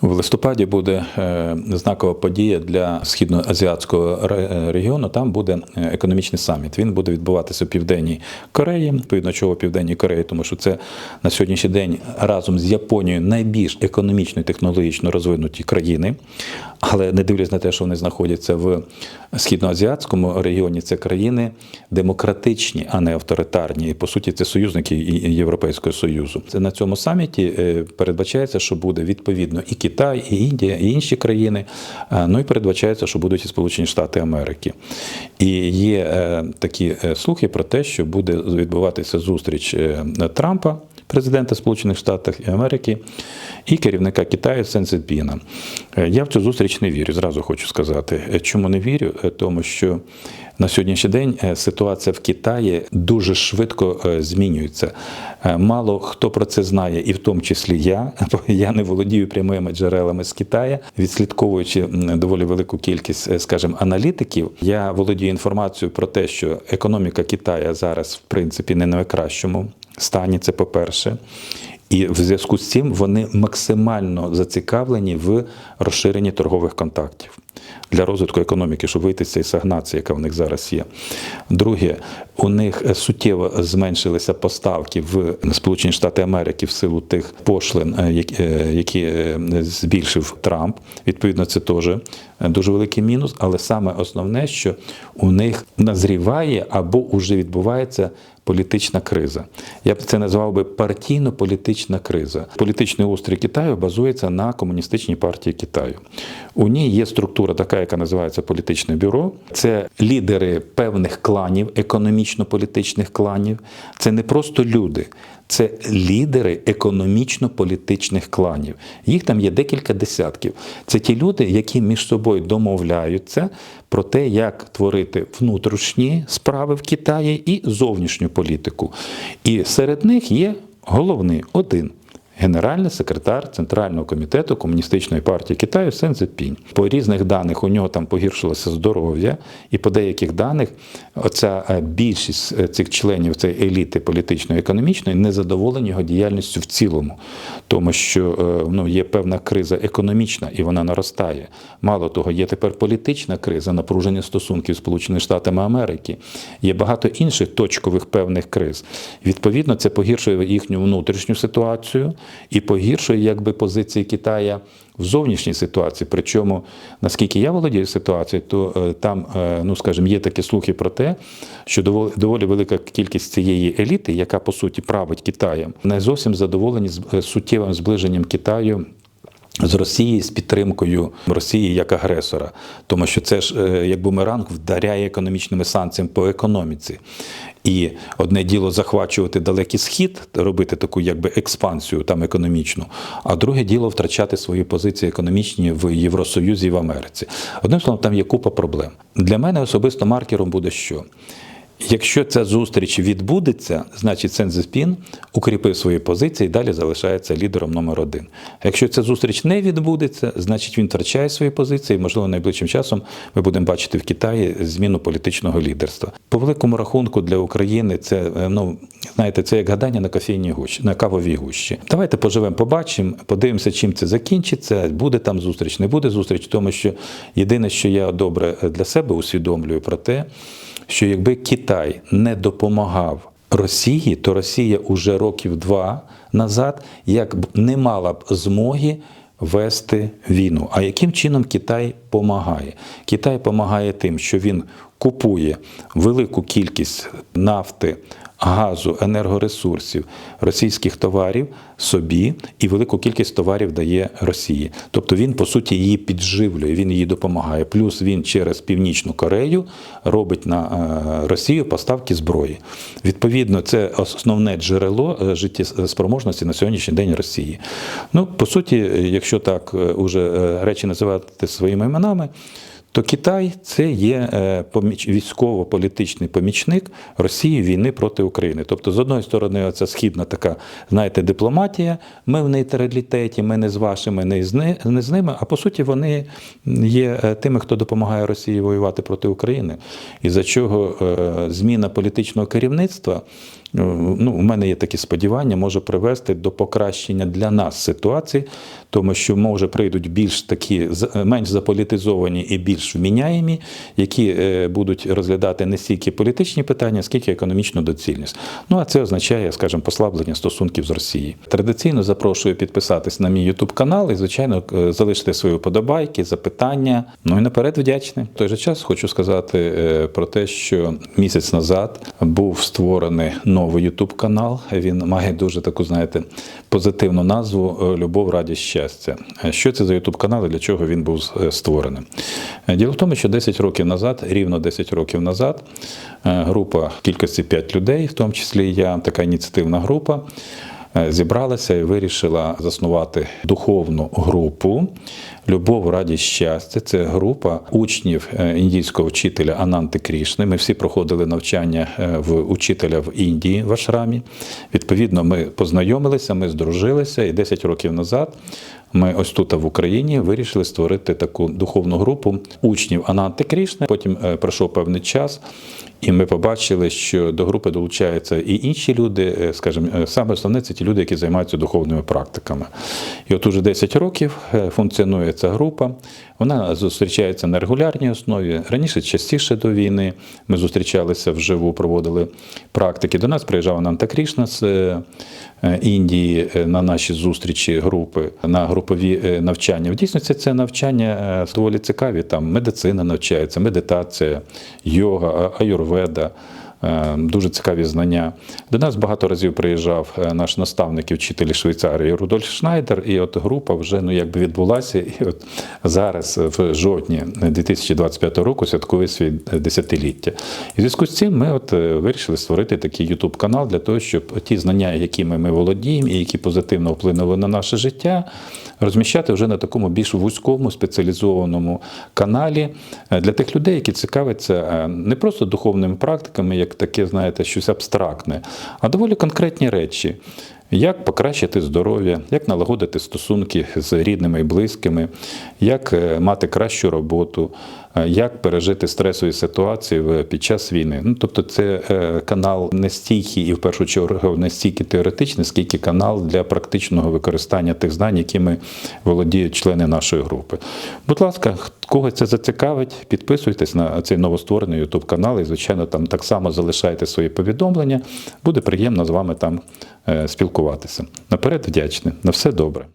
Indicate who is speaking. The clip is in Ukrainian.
Speaker 1: В листопаді буде е, знакова подія для східноазіатського регіону. Там буде е, економічний саміт. Він буде відбуватися в Південній Кореї. Відповідно, чого Південній Кореї, тому що це на сьогоднішній день разом з Японією найбільш економічно і технологічно розвинуті країни. Але не дивлячись на те, що вони знаходяться в східноазіатському регіоні, це країни демократичні, а не авторитарні. І по суті, це союзники Європейського Союзу. Це на цьому саміті е, передбачається, що буде відповідно і Китай, і Індія, і інші країни. Е, Ну і передбачається, що будуть і Сполучені Штати Америки. І є е, такі е, слухи про те, що буде відбуватися зустріч Трампа. Президента Сполучених Штатів Америки і керівника Китаю Сен Цзіньпіна. Е, Я в цю зустріч не вірю, зразу хочу сказати. Е, Чому не вірю? Е, Тому що на сьогоднішній день ситуація в Китаї дуже швидко змінюється. Мало хто про це знає, і в тому числі я, бо я не володію прямими джерелами з Китаю, відслідковуючи доволі велику кількість, скажімо, аналітиків, я володію інформацією про те, що економіка Китаю зараз, в принципі, не на найкращому стані. Це по-перше. І в зв'язку з цим вони максимально зацікавлені в розширенні торгових контактів для розвитку економіки, щоб вийти з цієї стагнації, яка в них зараз є. Друге, у них суттєво зменшилися поставки в Сполучені Штати Америки в силу тих пошлин, е, які- е, е, збільшив Трамп. Відповідно, це теж дуже великий мінус. Але саме основне, що у них назріває або вже відбувається політична криза. Я б це назвав би партійно-політична криза. Політичний устрій Китаю базується на комуністичній партії Китаю. У ній є структура така, яка називається політичне бюро. Це лідери певних кланів, економічно-політичних кланів. Це не просто люди. Це лідери економічно-політичних кланів. Їх там є декілька десятків. Це ті люди, які між собою домовляються про те, як творити внутрішні справи в Китаї і зовнішню політику. І серед них є головний один. Генеральний секретар Центрального комітету Комуністичної партії Китаю Сен Цзепінь. По різних даних у нього там погіршилося здоров'я, і по деяких даних оця е, більшість е, цих членів цієї еліти політичної економічної не задоволені його діяльністю в цілому, тому що е, ну, є певна криза економічна і вона наростає. Мало того, є тепер політична криза, напруження стосунків з Сполученими Штатами Америки. Є багато інших точкових певних криз. Відповідно, це погіршує їхню внутрішню ситуацію і погіршує якби позиції Китая в зовнішній ситуації. Причому, наскільки я володію ситуацією, то е, там, е, ну скажімо, є такі слухи про те, що доволі, велика кількість цієї еліти, яка по суті править Китаєм, не зовсім задоволені з е, суттєвим зближенням Китаю. З Росії з підтримкою Росії як агресора, тому що це ж е, як бумеранг вдаряє економічними санкціями по економіці. І одне діло захвачувати далекий схід, робити таку якби експансію там економічну, а друге діло втрачати свої позиції економічні в Євросоюзі і в Америці. Одним словом, там є купа проблем. Для мене особисто маркером буде що? Якщо ця зустріч відбудеться, значить Сен Цзепін укріпив свої позиції і далі залишається лідером номер один. Якщо ця зустріч не відбудеться, значить він втрачає свої позиції. і, Можливо, найближчим часом ми будемо бачити в Китаї зміну політичного лідерства. По великому рахунку для України це е, ну знаєте, це як гадання на кофейній гущі, на кавовій гущі. Давайте поживемо, побачимо, подивимося, чим це закінчиться. Буде там зустріч, не буде зустріч, тому що єдине, що я добре для себе усвідомлюю про те що якби Китай не допомагав Росії, то Росія уже років два назад як б не мала б змоги вести війну. А яким чином Китай допомагає? Китай допомагає тим, що він купує велику кількість нафти. Газу, енергоресурсів, російських товарів собі і велику кількість товарів дає Росії. Тобто він, по суті, її підживлює, він їй допомагає. Плюс він через Північну Корею робить на е, Росію поставки зброї. Відповідно, це основне джерело е, життєспроможності на сьогоднішній день Росії. Ну, по суті, якщо так е, уже речі називати своїми іменами. То Китай це є е, військово-політичний помічник Росії війни проти України. Тобто, з одної сторони, оця східна така, знаєте, дипломатія. Ми в нейтралітеті, ми не з вашими, не з, ними. А по суті, вони є е, тими, хто допомагає Росії воювати проти України. І за чого е, зміна політичного керівництва. Ну, у мене є такі сподівання, може привести до покращення для нас ситуації, тому що може прийдуть більш такі менш заполітизовані і більш вміняємі, які е, будуть розглядати не стільки політичні питання, скільки економічну доцільність. Ну а це означає, скажімо, послаблення стосунків з Росією. Традиційно запрошую підписатись на мій YouTube канал і, звичайно, е, залишити свої вподобайки, запитання. Ну і наперед вдячний. В той же час хочу сказати е, про те, що місяць назад був створений новий YouTube канал. Він має дуже таку, знаєте, позитивну назву е, Любов, радість, щастя. Е, Що це за YouTube канал і для чого він був е, створений? Діло в тому, що 10 років назад, рівно 10 років назад, група кількості 5 людей, в тому числі я, така ініціативна група, зібралася і вирішила заснувати духовну групу Любов, радість, щастя. Це група учнів е, індійського вчителя Ананти Крішни. Ми всі проходили навчання е, в учителя в Індії в Ашрамі. Відповідно, ми познайомилися, ми здружилися, і 10 років назад ми ось тут в Україні вирішили створити таку духовну групу учнів Ананти Крішни. Потім е, пройшов певний час. І ми побачили, що до групи долучаються і інші люди, е, скажімо, е, саме основне це ті люди, які займаються духовними практиками. І от уже 10 років функціонує ця група. Вона зустрічається на регулярній основі. Раніше частіше до війни ми зустрічалися вживу, проводили практики. До нас приїжджав Ананта Крішна з Індії на наші зустрічі групи, на групові е, навчання. В дійсності це навчання е, доволі цікаві. Там медицина навчається, медитація, йога, аюрведа. Е, Дуже цікаві знання. До нас багато разів приїжджав е, наш наставник і вчитель Швейцарії Рудольф Шнайдер, і от група вже ну якби відбулася. І от зараз в жовтні 2025 року святкує свій десятиліття. І в зв'язку з цим ми от е, вирішили створити такий YouTube канал для того, щоб ті знання, якими ми володіємо, і які позитивно вплинули на наше життя, розміщати вже на такому більш вузькому спеціалізованому каналі е, для тих людей, які цікавляться е, не просто духовними практиками, як таке, знаєте, щось абстрактне, а доволі конкретні речі. Як покращити здоров'я, як налагодити стосунки з рідними і близькими, як е, мати кращу роботу, е, як пережити стресові ситуації під час війни. Ну, тобто, це е, канал не стільки і в першу чергу не стільки теоретичний, скільки канал для практичного використання тих знань, якими володіють члени нашої групи. Будь ласка, кого це зацікавить, підписуйтесь на цей новостворений YouTube канал і, звичайно, там так само залишайте свої повідомлення. Буде приємно з вами там е, спілкуватися. Наперед вдячний. На все добре.